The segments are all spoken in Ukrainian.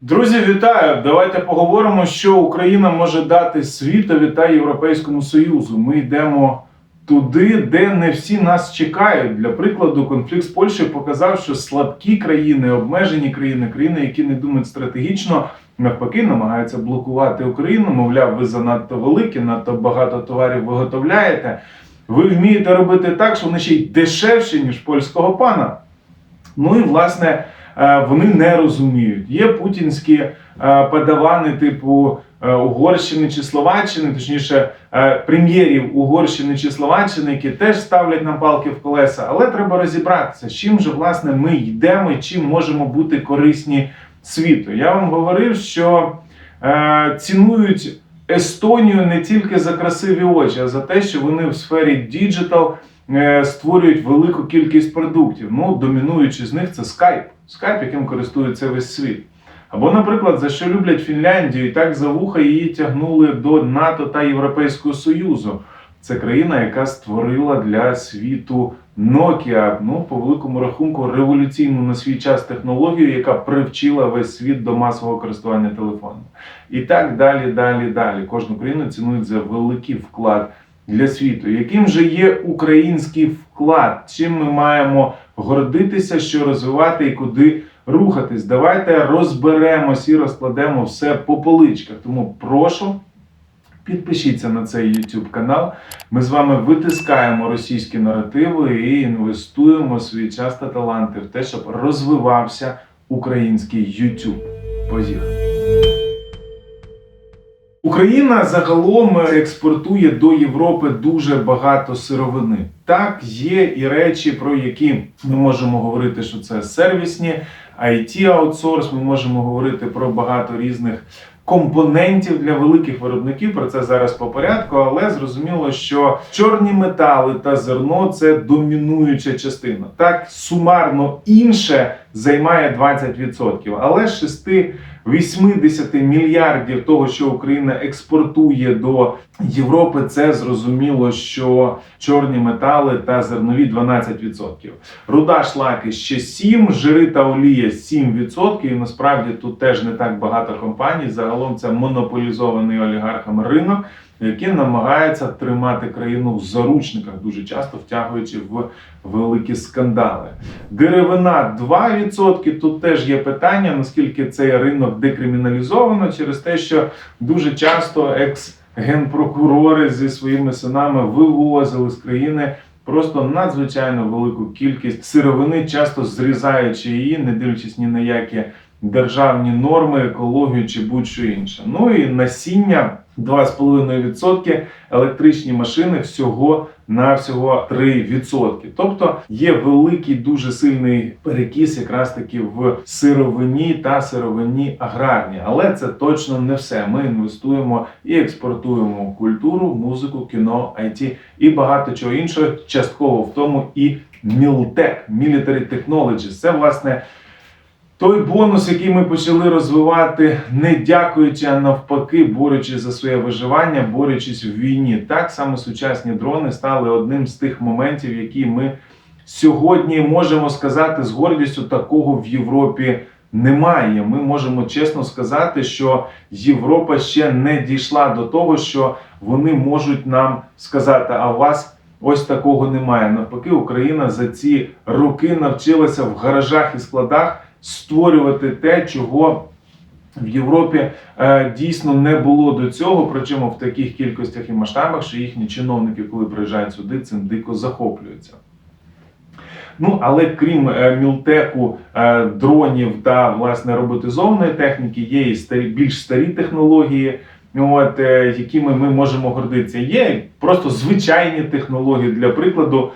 Друзі, вітаю! Давайте поговоримо, що Україна може дати світові та Європейському Союзу. Ми йдемо туди, де не всі нас чекають. Для прикладу, конфлікт з Польщею показав, що слабкі країни, обмежені країни, країни, які не думають стратегічно, навпаки, намагаються блокувати Україну. Мовляв, ви занадто великі, надто багато товарів виготовляєте. Ви вмієте робити так, що вони ще й дешевші, ніж польського пана. Ну і власне вони не розуміють. Є путінські е, подавани типу е, Угорщини чи Словаччини, точніше е, прем'єрів Угорщини чи Словаччини, які теж ставлять нам палки в колеса. Але треба розібратися, з чим же власне ми йдемо і чим можемо бути корисні світу. Я вам говорив, що е, цінують. Естонію не тільки за красиві очі, а за те, що вони в сфері діджитал е, створюють велику кількість продуктів. Ну, домінуючи з них це Skype. Skype, яким користується весь світ. Або, наприклад, за що люблять Фінляндію, і так за вуха її тягнули до НАТО та Європейського Союзу. Це країна, яка створила для світу Nokia, ну, по великому рахунку, революційну на свій час технологію, яка привчила весь світ до масового користування телефоном. І так далі, далі, далі. Кожну країну цінують за великий вклад для світу. Яким же є український вклад? Чим ми маємо гордитися, що розвивати і куди рухатись? Давайте розберемось і розкладемо все по поличках. Тому прошу. Підпишіться на цей YouTube канал. Ми з вами витискаємо російські наративи і інвестуємо свій час та таланти в те, щоб розвивався український YouTube. Поїхали. Україна загалом експортує до Європи дуже багато сировини. Так, є і речі, про які ми можемо говорити, що це сервісні, it аутсорс. Ми можемо говорити про багато різних компонентів для великих виробників. Про це зараз по порядку, але зрозуміло, що чорні метали та зерно це домінуюча частина. Так, сумарно інше займає 20%. Але 6 80 мільярдів того, що Україна експортує до Європи, це зрозуміло, що чорні метали та зернові 12%. Руда шлаки ще 7, жири та олія 7%. І насправді тут теж не так багато компаній. Загалом це монополізований олігархами ринок, який намагається тримати країну в заручниках, дуже часто втягуючи в великі скандали. Деревина 2%. Тут теж є питання, наскільки цей ринок декриміналізовано через те, що дуже часто екс-генпрокурори зі своїми синами вивозили з країни. Просто надзвичайно велику кількість сировини, часто зрізаючи її, не дивлячись ні на які державні норми, екологію чи будь-що інше. Ну і насіння 2,5%, електричні машини всього на всього 3%. Тобто є великий дуже сильний перекіс якраз таки в сировині та сировині аграрні. Але це точно не все. Ми інвестуємо і експортуємо культуру, музику, кіно, IT і багато чого іншого, частково в тому і Мілтек, Military Technologies. Це власне. Той бонус, який ми почали розвивати, не дякуючи, а навпаки, борючись за своє виживання, борючись в війні. Так само сучасні дрони стали одним з тих моментів, які ми сьогодні можемо сказати з гордістю, такого в Європі немає. Ми можемо чесно сказати, що Європа ще не дійшла до того, що вони можуть нам сказати, а у вас. Ось такого немає. Навпаки, Україна за ці роки навчилася в гаражах і складах створювати те, чого в Європі е, дійсно не було до цього, причому в таких кількостях і масштабах, що їхні чиновники, коли приїжджають сюди, цим дико захоплюються. Ну, але крім е, мілтеку, е, дронів та власне роботизованої техніки, є і старі, більш старі технології, от, е, якими ми можемо гордитися. Є просто звичайні технології. Для прикладу,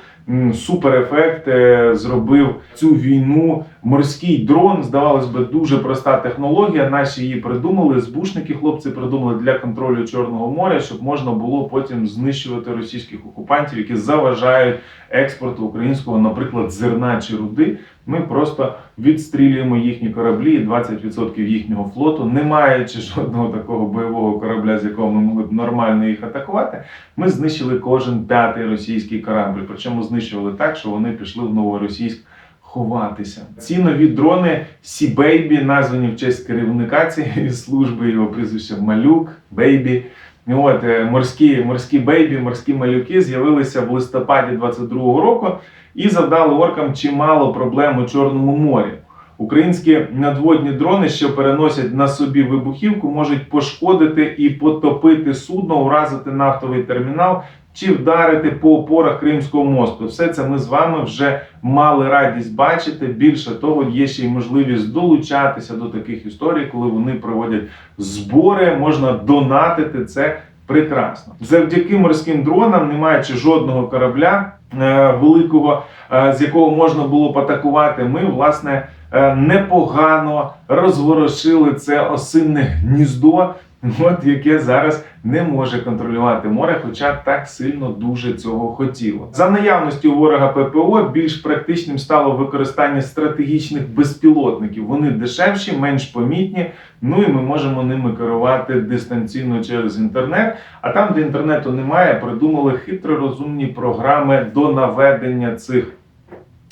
суперефект е, зробив цю війну морський дрон. Здавалось би, дуже проста технологія. Наші її придумали. Збушники хлопці придумали для контролю Чорного моря, щоб можна було потім знищувати російських окупантів, які заважають експорту українського, наприклад, зерна чи руди. Ми просто відстрілюємо їхні кораблі, і 20% їхнього флоту, не маючи жодного такого бойового корабля, з якого ми могли б нормально їх атакувати. Ми знищили кожен п'ятий російський корабль. Причому знищували так, що вони пішли в новоросійськ ховатися. Ці нові дрони Сі-Бейбі, названі в честь керівника цієї служби, його прізвище Малюк, Бейбі. От е, морські, морські бейбі, морські малюки з'явилися в листопаді 22-го року і завдали оркам чимало проблем у Чорному морі. Українські надводні дрони, що переносять на собі вибухівку, можуть пошкодити і потопити судно, уразити нафтовий термінал чи вдарити по опорах Кримського мосту. Все це ми з вами вже мали радість бачити. Більше того, є ще й можливість долучатися до таких історій, коли вони проводять збори, можна донатити це прекрасно. Завдяки морським дронам, не маючи жодного корабля е, великого, е, з якого можна було б атакувати, ми власне е, непогано розворошили це осинне гніздо. От яке зараз не може контролювати море, хоча так сильно дуже цього хотіло. За наявності ворога ППО більш практичним стало використання стратегічних безпілотників. Вони дешевші, менш помітні. Ну і ми можемо ними керувати дистанційно через інтернет. А там, де інтернету немає, придумали хитро розумні програми до наведення цих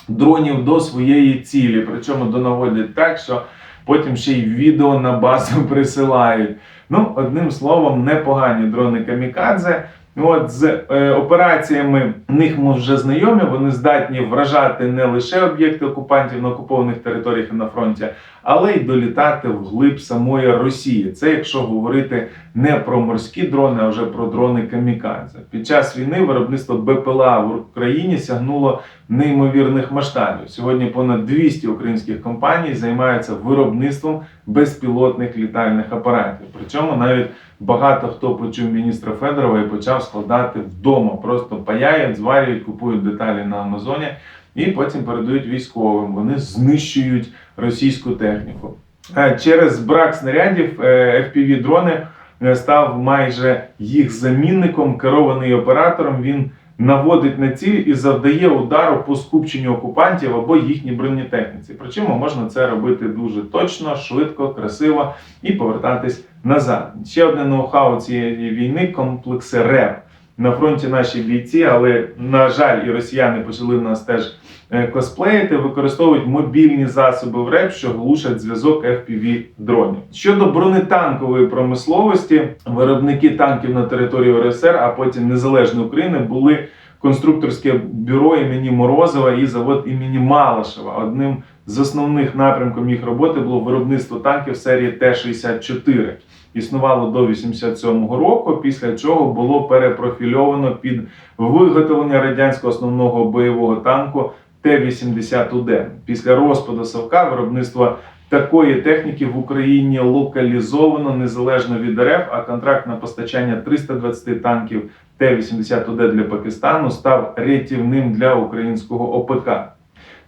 дронів до своєї цілі. Причому донаводять так, що потім ще й відео на базу присилають. Ну, одним словом, непогані дрони камікадзе. От з е, операціями них ми вже знайомі. Вони здатні вражати не лише об'єкти окупантів на окупованих територіях і на фронті, але й долітати вглиб самої Росії. Це якщо говорити не про морські дрони, а вже про дрони камікадзе. Під час війни виробництво БПЛА в Україні сягнуло неймовірних масштабів. Сьогодні понад 200 українських компаній займаються виробництвом безпілотних літальних апаратів. Причому навіть багато хто почув міністра Федорова і почав складати вдома. Просто паяють, зварюють, купують деталі на Амазоні і потім передають військовим. Вони знищують російську техніку. Е, Через брак снарядів е, FPV-дрони е, став майже їх замінником, керований оператором. Він наводить на ціль і завдає удару по скупченню окупантів або їхній бронетехніці. Причому можна це робити дуже точно, швидко, красиво і повертатись назад. Ще одне ноу-хау цієї війни комплекси РЕП. На фронті наші бійці, але на жаль, і росіяни почали нас теж е, косплеїти, використовують мобільні засоби в РЕП, що глушать зв'язок FPV дронів. Щодо бронетанкової промисловості, виробники танків на території РСР, а потім Незалежної України були конструкторське бюро імені Морозова і завод імені Малашева. Одним з основних напрямків їх роботи було виробництво танків серії Т-64. Існувало до 87-го року, після чого було перепрофільовано під виготовлення радянського основного бойового танку Т-81. Після розпаду Совка виробництво такої техніки в Україні локалізовано незалежно від РФ, а контракт на постачання 320 танків Т-81 для Пакистану став рятівним для українського ОПК.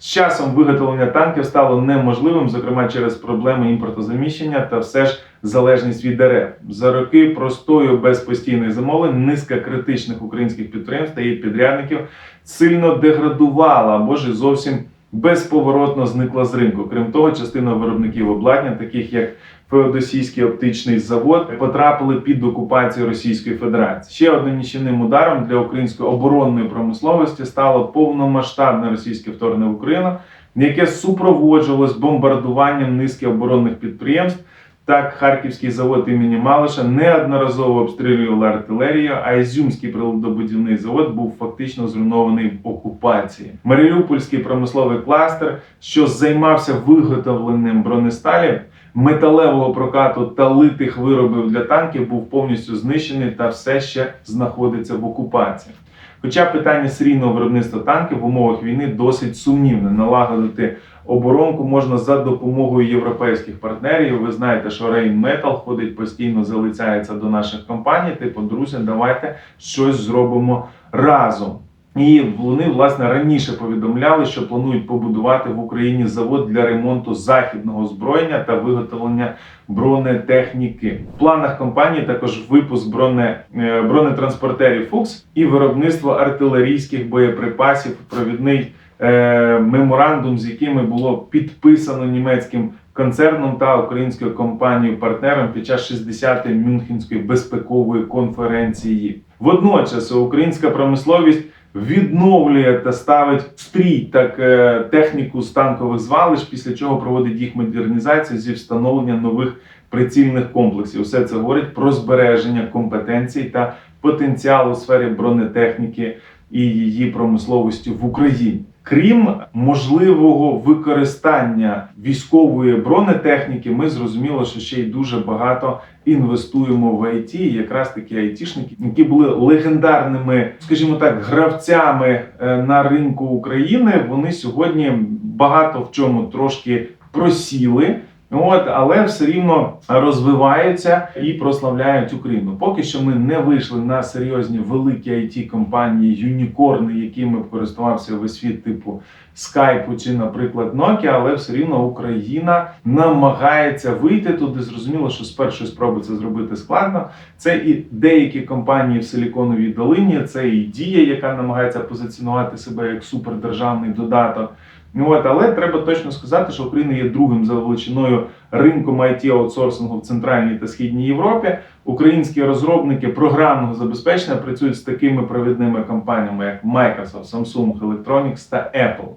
З часом виготовлення танків стало неможливим, зокрема через проблеми імпортозаміщення та все ж залежність від дерев. За роки простою без постійної замовлень низка критичних українських підприємств та їх підрядників сильно деградувала або ж зовсім безповоротно зникла з ринку. Крім того, частина виробників обладнання, таких як Феодосійський оптичний завод, потрапили під окупацію Російської Федерації. Ще одним нічівним ударом для української оборонної промисловості стало повномасштабне російське вторгнення в Україну, яке супроводжувалось бомбардуванням низки оборонних підприємств. Так, Харківський завод імені Малиша неодноразово обстрілювали артилерію, а Ізюмський приладобудівний завод був фактично зруйнований в окупації. Маріупольський промисловий кластер, що займався виготовленням бронесталі, металевого прокату та литих виробів для танків, був повністю знищений та все ще знаходиться в окупації. Хоча питання серійного виробництва танків в умовах війни досить сумнівне. Налагодити оборонку можна за допомогою європейських партнерів. Ви знаєте, що Rheinmetall ходить постійно, залицяється до наших компаній. Типу, друзі, давайте щось зробимо разом. І вони власне раніше повідомляли, що планують побудувати в Україні завод для ремонту західного озброєння та виготовлення бронетехніки. В планах компанії також випуск броне, е, бронетранспортерів Фукс і виробництво артилерійських боєприпасів. Провідний е, меморандум, з якими було підписано німецьким концерном та українською компанією партнером під час 60-ї Мюнхенської безпекової конференції. Водночас українська промисловість відновлює та ставить в стрій так е, техніку з танкових звалищ, після чого проводить їх модернізацію зі встановлення нових прицільних комплексів. Все це говорить про збереження компетенцій та потенціалу у сфері бронетехніки і її промисловості в Україні. Крім можливого використання військової бронетехніки, ми зрозуміли, що ще й дуже багато інвестуємо в IT, якраз такі айтішники, які були легендарними, скажімо так, гравцями е, на ринку України. Вони сьогодні багато в чому трошки просіли. От, але все рівно розвиваються і прославляють Україну. Поки що ми не вийшли на серйозні великі it компанії, юнікорни, якими б користувався весь світ, типу Skype чи, наприклад, Nokia, але все рівно Україна намагається вийти туди. Зрозуміло, що з першої спроби це зробити складно. Це і деякі компанії в Силіконовій долині, це і Дія, яка намагається позиціонувати себе як супердержавний додаток. От, але треба точно сказати, що Україна є другим за величиною ринком it аутсорсингу в Центральній та Східній Європі. Українські розробники програмного забезпечення працюють з такими провідними компаніями, як Microsoft, Samsung Electronics та Apple.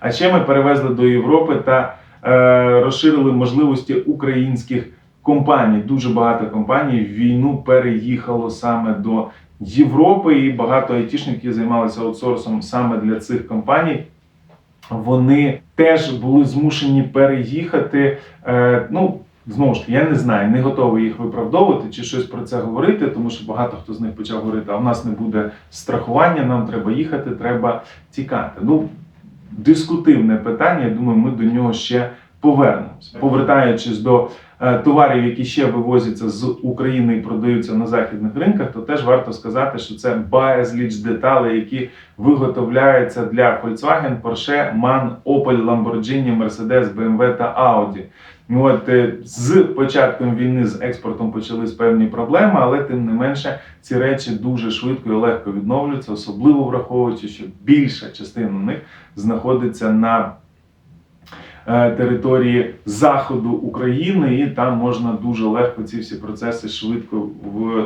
А ще ми перевезли до Європи та е, розширили можливості українських компаній. Дуже багато компаній в війну переїхало саме до Європи, і багато айтішників займалися аутсорсом саме для цих компаній вони теж були змушені переїхати. Е, ну, знову ж таки, я не знаю, не готовий їх виправдовувати чи щось про це говорити, тому що багато хто з них почав говорити, а в нас не буде страхування, нам треба їхати, треба тікати. Ну, дискутивне питання, я думаю, ми до нього ще повернемося. Повертаючись до е, товарів, які ще вивозяться з України і продаються на західних ринках, то теж варто сказати, що це безліч деталей, які виготовляються для Volkswagen, Porsche, MAN, Opel, Lamborghini, Mercedes, BMW та Audi. От е, з початком війни з експортом почались певні проблеми, але тим не менше ці речі дуже швидко і легко відновлюються, особливо враховуючи, що більша частина них знаходиться на території заходу України, і там можна дуже легко ці всі процеси швидко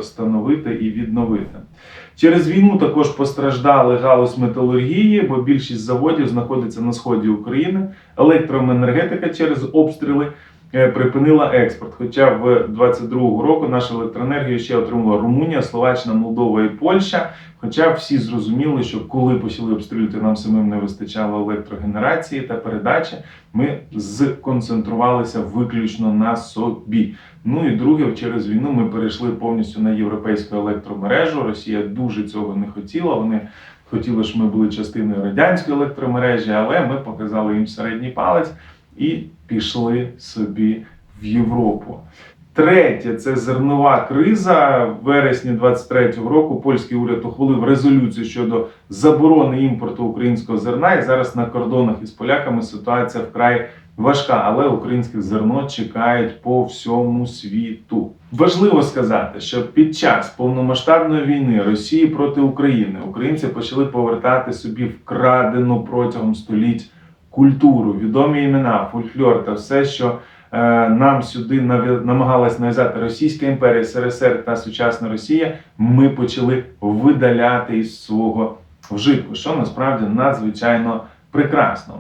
встановити і відновити. Через війну також постраждали галузь металургії, бо більшість заводів знаходиться на сході України. Електроенергетика через обстріли е, припинила експорт. Хоча в 2022 року нашу електроенергію ще отримала Румунія, Словаччина, Молдова і Польща. Хоча всі зрозуміли, що коли почали обстрілювати, нам самим не вистачало електрогенерації та передачі, ми сконцентрувалися виключно на собі. Ну і друге, через війну ми перейшли повністю на європейську електромережу. Росія дуже цього не хотіла. Вони хотіли, щоб ми були частиною радянської електромережі, але ми показали їм середній палець і пішли собі в Європу. Третє це зернова криза. В вересні 23-го року польський уряд ухвалив резолюцію щодо заборони імпорту українського зерна. І зараз на кордонах із поляками ситуація вкрай важка, але українське зерно чекають по всьому світу. Важливо сказати, що під час повномасштабної війни Росії проти України українці почали повертати собі вкрадену протягом століть культуру, відомі імена, фольклор та все, що е, нам сюди намагалась нав'язати Російська імперія, СРСР та сучасна Росія, ми почали видаляти із свого вжитку, що насправді надзвичайно прекрасно.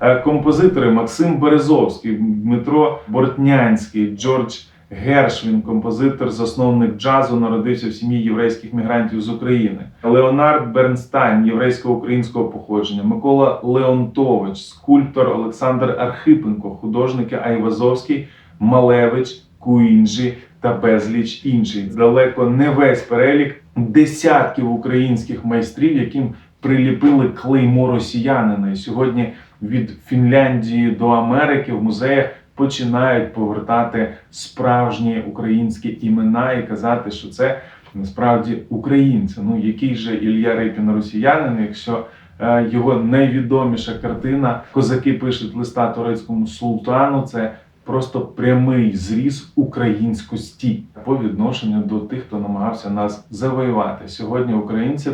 Е, Композитори Максим Березовський, Дмитро Бортнянський, Джордж Гершвін, композитор, засновник джазу, народився в сім'ї єврейських мігрантів з України. Леонард Бернстайн, єврейсько-українського походження, Микола Леонтович, скульптор Олександр Архипенко, художники Айвазовський, Малевич, Куінджі та безліч інших. Далеко не весь перелік десятків українських майстрів, яким приліпили клеймо росіянина. І сьогодні від Фінляндії до Америки в музеях починають повертати справжні українські імена і казати, що це насправді українці. Ну який же Ілля Репін росіянин, якщо е, його найвідоміша картина Козаки пишуть листа турецькому султану. Це просто прямий зріз українськості по відношенню до тих, хто намагався нас завоювати. Сьогодні українців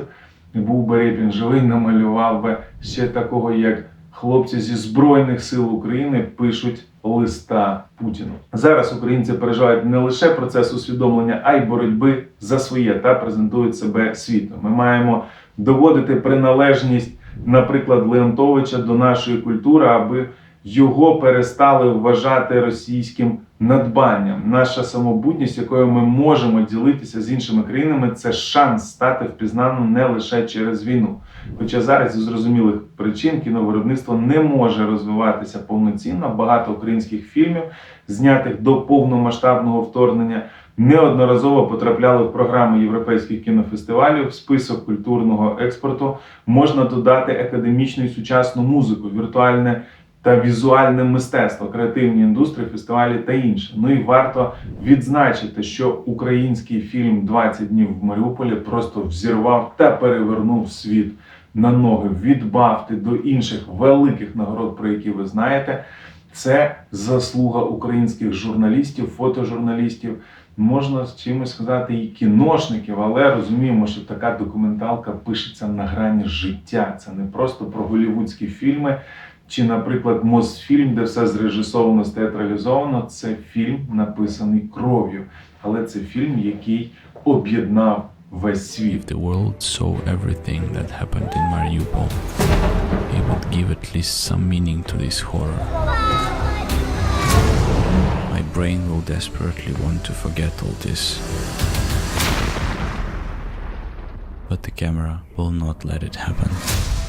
був би Репін живий, намалював би ще такого, як хлопці зі Збройних сил України пишуть листа Путіну. Зараз українці переживають не лише процес усвідомлення, а й боротьби за своє та презентують себе світу. Ми маємо доводити приналежність, наприклад, Леонтовича до нашої культури, аби його перестали вважати російським надбанням. Наша самобутність, якою ми можемо ділитися з іншими країнами, це шанс стати впізнаним не лише через війну. Хоча зараз зі зрозумілих причин кіновиробництво не може розвиватися повноцінно. Багато українських фільмів, знятих до повномасштабного вторгнення, неодноразово потрапляли в програми європейських кінофестивалів. В список культурного експорту можна додати академічну і сучасну музику, віртуальне та візуальне мистецтво, креативні індустрії, фестивалі та інше. Ну і варто відзначити, що український фільм «20 днів в Маріуполі просто взірвав та перевернув світ на ноги від Бафти до інших великих нагород, про які ви знаєте. Це заслуга українських журналістів, фотожурналістів. Можна з чимось сказати і кіношників, але розуміємо, що така документалка пишеться на грані життя. Це не просто про голівудські фільми, чи, наприклад, Мосфільм, де все зрежисовано, стеатралізовано. Це фільм, написаний кров'ю, але це фільм, який об'єднав весь світ. If the world saw everything that happened in Mariupol, it would give at least some meaning to this horror. My brain will desperately want to forget all this. But the camera will not let it happen.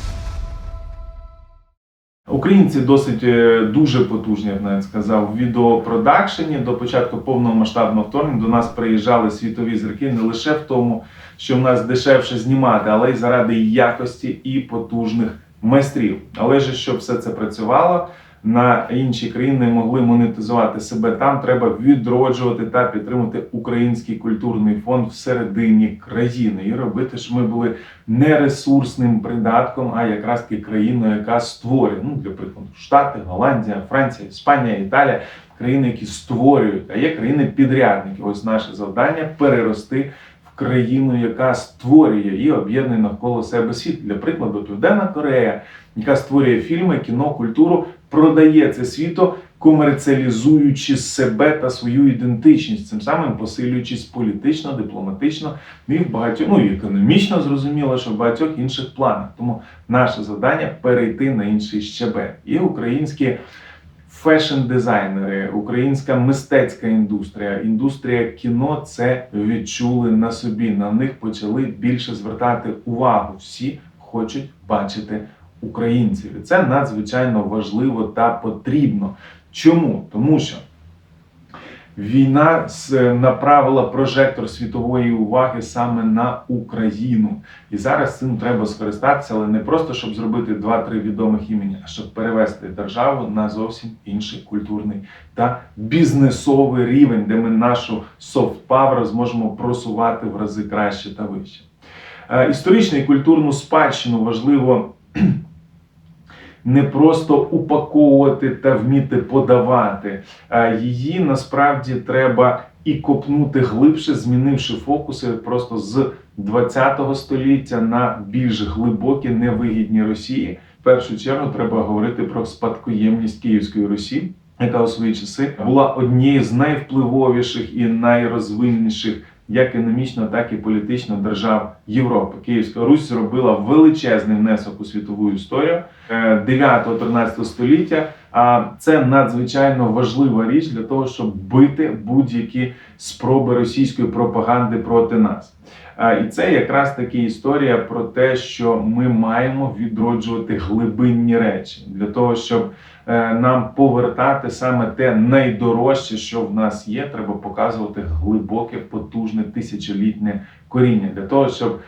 Українці досить е, дуже потужні, я б навіть сказав, в відеопродакшені до початку повномасштабного вторгнення до нас приїжджали світові зірки не лише в тому, що в нас дешевше знімати, але й заради якості і потужних майстрів. Але ж щоб все це працювало, на інші країни могли монетизувати себе там. Треба відроджувати та підтримувати український культурний фонд всередині країни і робити, щоб ми були не ресурсним придатком, а якраз таки країною, яка створює. Ну, для прикладу, Штати, Голландія, Франція, Іспанія, Італія країни, які створюють, а є країни-підрядники. Ось наше завдання перерости в країну, яка створює і об'єднує навколо себе світ. Для прикладу, Південна Корея, яка створює фільми, кіно, культуру, продає це світу, комерціалізуючи себе та свою ідентичність, цим самим посилюючись політично, дипломатично і в багатьох, ну і економічно зрозуміло, що в багатьох інших планах. Тому наше завдання перейти на інший щебель. І українські фешн-дизайнери, українська мистецька індустрія, індустрія кіно це відчули на собі. На них почали більше звертати увагу. Всі хочуть бачити українців. І це надзвичайно важливо та потрібно. Чому? Тому що війна направила прожектор світової уваги саме на Україну. І зараз цим треба скористатися, але не просто щоб зробити два-три відомих імені, а щоб перевести державу на зовсім інший культурний та бізнесовий рівень, де ми нашу power зможемо просувати в рази краще та вище. Е, Історичну і культурну спадщину важливо не просто упаковувати та вміти подавати. а Її насправді треба і копнути глибше, змінивши фокуси просто з 20 століття на більш глибокі, невигідні Росії. В першу чергу треба говорити про спадкоємність Київської Русі, яка у свої часи була однією з найвпливовіших і найрозвинніших як економічно, так і політично держав Європи. Київська Русь зробила величезний внесок у світову історію 9-13 століття. А це надзвичайно важлива річ для того, щоб бити будь-які спроби російської пропаганди проти нас. І це якраз таки історія про те, що ми маємо відроджувати глибинні речі для того, щоб е, нам повертати саме те найдорожче, що в нас є. Треба показувати глибоке, потужне тисячолітнє коріння для того, щоб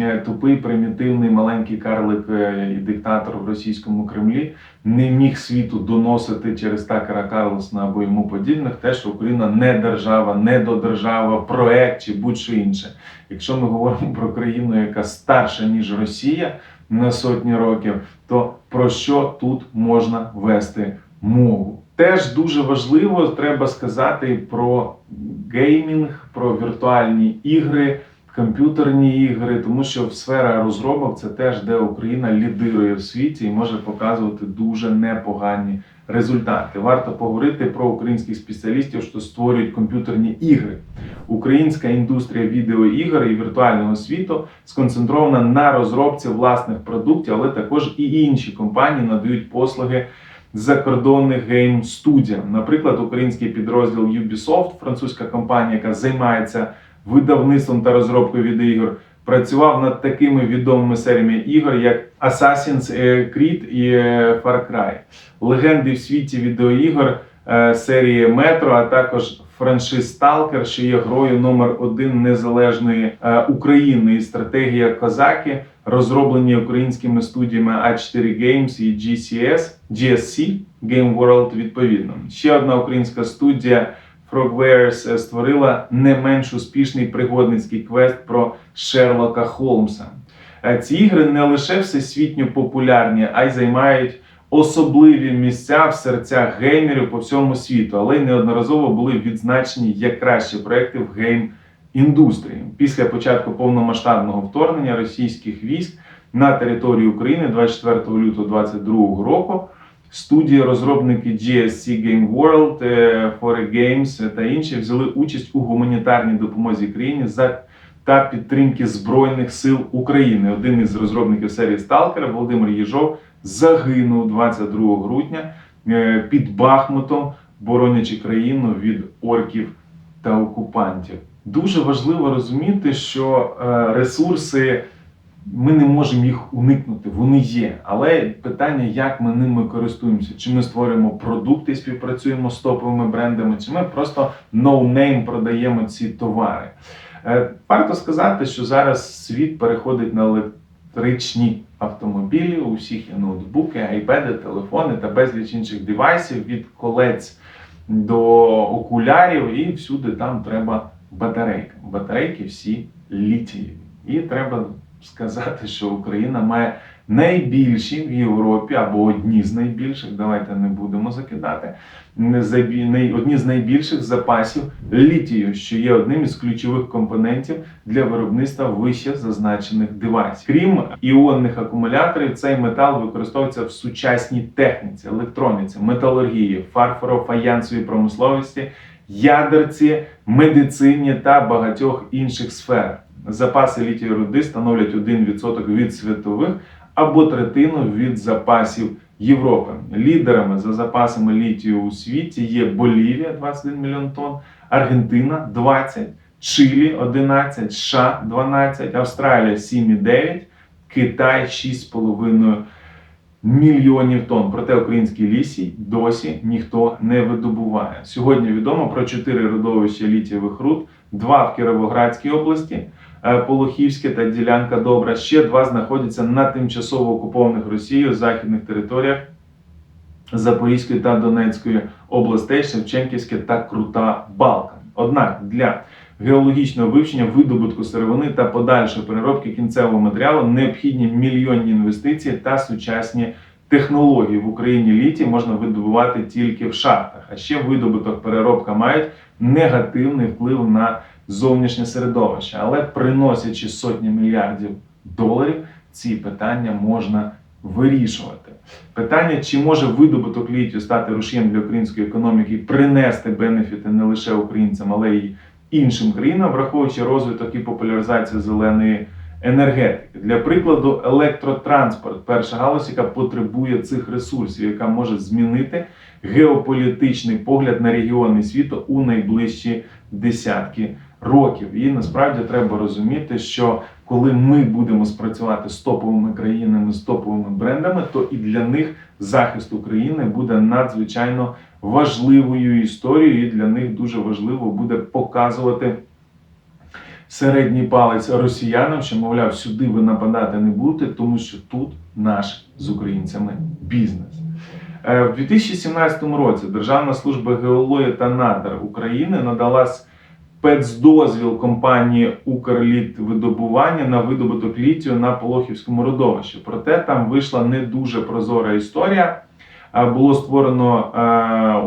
е, тупий, примітивний маленький карлик е, і диктатор в російському Кремлі не міг світу доносити через Такера Карлсона або йому подібних те, що Україна не держава, не додержава, проект чи будь-що інше. Якщо ми говоримо про країну, яка старша ніж Росія на сотні років, то про що тут можна вести мову? Теж дуже важливо треба сказати про геймінг, про віртуальні ігри, комп'ютерні ігри, тому що сфера розробок це теж де Україна лідирує в світі і може показувати дуже непогані результати. Варто поговорити про українських спеціалістів, що створюють комп'ютерні ігри. українська індустрія відеоігор і віртуального світу сконцентрована на розробці власних продуктів, але також і інші компанії надають послуги закордонних гейм-студіям. Наприклад, український підрозділ Ubisoft, французька компанія, яка займається видавництвом та розробкою відеоігор, працював над такими відомими серіями ігор, як Assassin's Creed і е, Far Cry. Легенди в світі відеоігор е, серії Metro, а також франшиз Stalker, що є грою номер один незалежної е, України і стратегія Козаки, розроблені українськими студіями A4 Games і GCS, GSC Game World відповідно. Ще одна українська студія Frogwares е, створила не менш успішний пригодницький квест про Шерлока Холмса. Ці ігри не лише всесвітньо популярні, а й займають особливі місця в серцях геймерів по всьому світу, але й неодноразово були відзначені як кращі проекти в гейм індустрії. Після початку повномасштабного вторгнення російських військ на територію України 24 лютого 2022 року. Студії розробники GSC Game World, е, Games та інші взяли участь у гуманітарній допомозі країні за та підтримки Збройних сил України. Один із розробників серії Сталкера Володимир Єжов загинув 22 грудня е, під Бахмутом, боронячи країну від орків та окупантів. Дуже важливо розуміти, що е, ресурси ми не можемо їх уникнути, вони є. Але питання, як ми ними користуємося, чи ми створюємо продукти, співпрацюємо з топовими брендами, чи ми просто ноунейм продаємо ці товари. Е, Варто сказати, що зараз світ переходить на електричні автомобілі. У всіх є ноутбуки, айпеди, телефони та безліч інших девайсів від колець до окулярів, і всюди там треба батарейка. Батарейки всі літієві. І треба сказати, що Україна має найбільші в Європі або одні з найбільших, давайте не будемо закидати, одні з найбільших запасів літію, що є одним із ключових компонентів для виробництва вище зазначених девайсів. Крім іонних акумуляторів, цей метал використовується в сучасній техніці, електроніці, металургії, фарфоро-фаянсовій промисловості, ядерці, медицині та багатьох інших сферах. Запаси літію руди становлять 1% від світових або третину від запасів Європи. Лідерами за запасами літію у світі є Болівія 21 мільйон тонн, Аргентина 20, Чилі 11, США 12, Австралія 7,9, Китай 6,5 мільйонів тонн. Проте українські лісі досі ніхто не видобуває. Сьогодні відомо про 4 родовища літієвих руд, два в Кіровоградській області. Е, Полохівське та ділянка Добра. Ще два знаходяться на тимчасово окупованих Росією західних територіях Запорізької та Донецької областей, Шевченківське та Крута Балка. Однак для геологічного вивчення видобутку сировини та подальшої переробки кінцевого матеріалу необхідні мільйонні інвестиції та сучасні технології. В Україні літій можна видобувати тільки в шахтах. А ще видобуток переробка мають негативний вплив на зовнішнє середовище, але приносячи сотні мільярдів доларів, ці питання можна вирішувати. Питання, чи може видобуток літію стати рушієм для української економіки і принести бенефіти не лише українцям, але й іншим країнам, враховуючи розвиток і популяризацію зеленої енергетики. Для прикладу, електротранспорт перша галузь, яка потребує цих ресурсів, яка може змінити геополітичний погляд на регіони світу у найближчі десятки років. І насправді треба розуміти, що коли ми будемо спрацювати з топовими країнами, з топовими брендами, то і для них захист України буде надзвичайно важливою історією, і для них дуже важливо буде показувати. Середній палець росіянам, що мовляв, сюди ви нападати не будете, тому що тут наш з українцями бізнес. Е, В 2017 році Державна служба геології та надр України надала спецдозвіл компанії Укрлітвидобування на видобуток літію на Полохівському родовищі. Проте там вийшла не дуже прозора історія. Було створено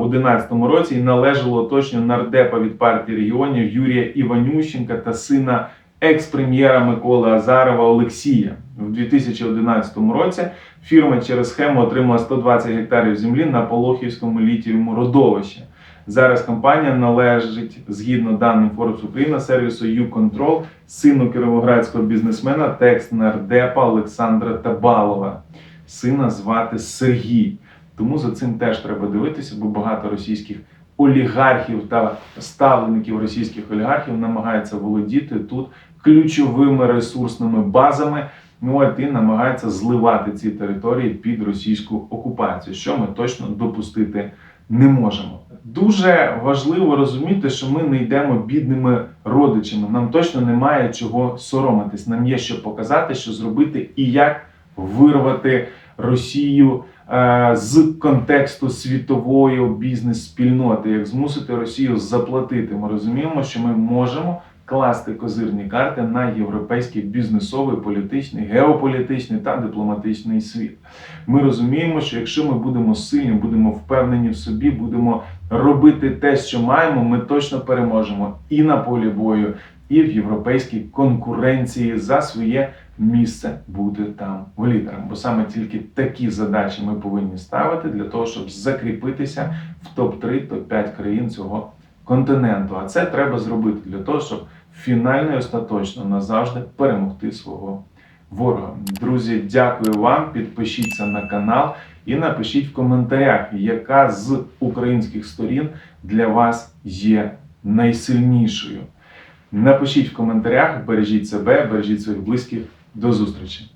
у 2011 році і належало точно нардепа від партії регіонів Юрія Іванющенка та сина екс-прем'єра Миколи Азарова Олексія. В 2011 році фірма через схему отримала 120 гектарів землі на Полохівському літієвому родовищі. Зараз компанія належить згідно даним Forbes Україна сервісу YouControl, сину кіровоградського бізнесмена та екс-нардепа Олександра Табалова. Сина звати Сергій. Тому за цим теж треба дивитися, бо багато російських олігархів та ставленників російських олігархів намагаються володіти тут ключовими ресурсними базами. Ну от і намагаються зливати ці території під російську окупацію, що ми точно допустити не можемо. Дуже важливо розуміти, що ми не йдемо бідними родичами. Нам точно немає чого соромитись. Нам є що показати, що зробити і як вирвати Росію е, з контексту світової бізнес-спільноти, як змусити Росію заплатити. Ми розуміємо, що ми можемо класти козирні карти на європейський бізнесовий, політичний, геополітичний та дипломатичний світ. Ми розуміємо, що якщо ми будемо сильні, будемо впевнені в собі, будемо робити те, що маємо, ми точно переможемо і на полі бою, і в європейській конкуренції за своє місце бути там лідером. Бо саме тільки такі задачі ми повинні ставити для того, щоб закріпитися в топ-3, топ-5 країн цього континенту. А це треба зробити для того, щоб фінально і остаточно назавжди перемогти свого ворога. Друзі, дякую вам. Підпишіться на канал і напишіть в коментарях, яка з українських сторін для вас є найсильнішою. Напишіть в коментарях, бережіть себе, бережіть своїх близьких. До зустрічі!